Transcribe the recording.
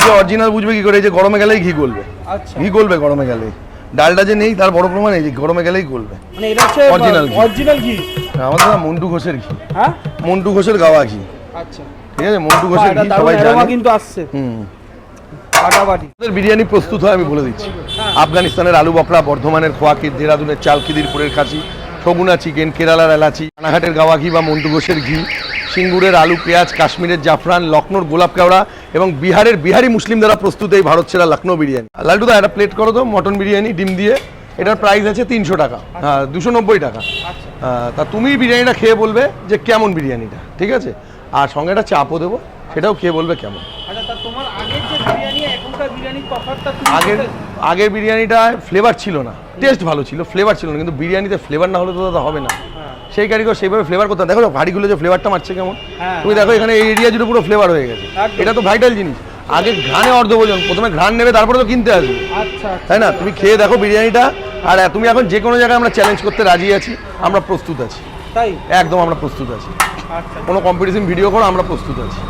Original বুঝবে কি করে? এই যে গরমে গেলেই ঘি গলবে। আচ্ছা। ঘি গলবে গরমে গেলেই। ডালটা যে নেই তার বড় প্রমাণ এই যে গরমে গেলেই গলবে। মানে এটা হচ্ছে Original ঘি। অরিজিনাল ঘি। আমাদের না মন্টু ঘোষের ঘি। হ্যাঁ? মন্টু ঘোষের গাওয়া ঘি। আচ্ছা। ঠিক আছে? মন্টু ঘোষের ঘি সবাই জানে। কিন্তু আসছে। হুম। বিরিয়ানি প্রস্তুত হয় আমি বলে দিচ্ছি। আফগানিস্তানের আলু বকরা বর্ধমানের খোয়াকির দেরাদুনের চাল খিদিরপুরের খাসি সগুনা চিকেন কেরালার এলাচি রানাঘাটের গাওয়া ঘি বা মন্টু ঘোষের ঘি। সিঙ্গুরের আলু পেঁয়াজ কাশ্মীরের জাফরান লখনৌর গোলাপ কেওড়া এবং বিহারের বিহারি মুসলিম দ্বারা প্রস্তুত এই ভারত সেরা লখনৌ বিরিয়ানি। লাল্টু দা একটা প্লেট করো তো মটন বিরিয়ানি ডিম দিয়ে। এটার প্রাইস আছে তিনশো টাকা। হ্যাঁ দুশো নব্বই টাকা। হ্যাঁ, তা তুমি বিরিয়ানিটা খেয়ে বলবে যে কেমন বিরিয়ানিটা ঠিক আছে? আর সঙ্গে একটা চাপও দেবো সেটাও খেয়ে বলবে কেমন। আচ্ছা আগের আগের বিরিয়ানিটায় ফ্লেভার ছিল না। টেস্ট ভালো ছিল ফ্লেভার ছিল না কিন্তু বিরিয়ানিতে ফ্লেভার না হলে তো দাদা হবে না। সেই কারিগর সেইভাবে ফ্লেভার করতাম দেখো ভাড়িগুলো যে ফ্লেভারটা মারছে কেমন? হ্যাঁ। তুমি দেখো এখানে এই এরিয়া জুড়ে পুরো ফ্লেভার হয়ে গেছে। এটা তো ভাইটাল জিনিস। আগে ঘ্রাণে অর্ধভোজন প্রথমে ঘ্রাণ নেবে তারপরে তো কিনতে আসবে। আচ্ছা তাই না? তুমি খেয়ে দেখো বিরিয়ানিটা আর তুমি এখন যে কোনো জায়গায় আমরা চ্যালেঞ্জ করতে রাজি আছি আমরা প্রস্তুত আছি। তাই? একদম আমরা প্রস্তুত আছি। আচ্ছা। কোনো কম্পিটিশন ভিডিও করো আমরা প্রস্তুত আছি।